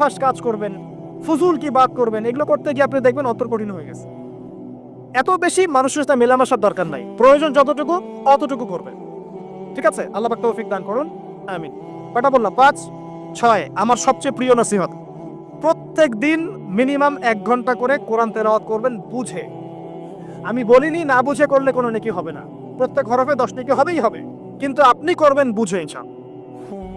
বেফাস কাজ করবেন, ফুজুল কি বাদ করবেন, এগুলো করতে গিয়ে আপনি দেখবেন অত কঠিন হয়ে গেছে। এত বেশি মানুষের সাথে মেলামেশার দরকার নাই। প্রয়োজন যতটুকু, অতটুকু করবেন। ঠিক আছে? আল্লাহ পাক তৌফিক দান করুন। আমিন। কটা বললাম? পাঁচ, ছয়। আমার সবচেয়ে প্রিয় নসিহত। প্রত্যেক দিন মিনিমাম এক ঘণ্টা করে কোরআন তেলাওয়াত করবেন বুঝে। আমি বলিনি না বুঝে করলে কোনো নেকি হবে না। প্রত্যেক হরফে দশ নেকি হবেই হবে। কিন্তু আপনি করবেন বুঝে ইনশাল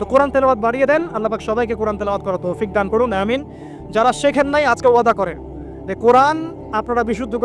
তো কোরআন তেলাওয়াত বাড়িয়ে দেন। আল্লাহ পাক সবাইকে কোরআন তেলাওয়াত করা তৌফিক দান করুন, আমিন। যারা শেখেন নাই, আজকে ওয়াদা করেন যে কোরআন আপনারা বিশুদ্ধ করে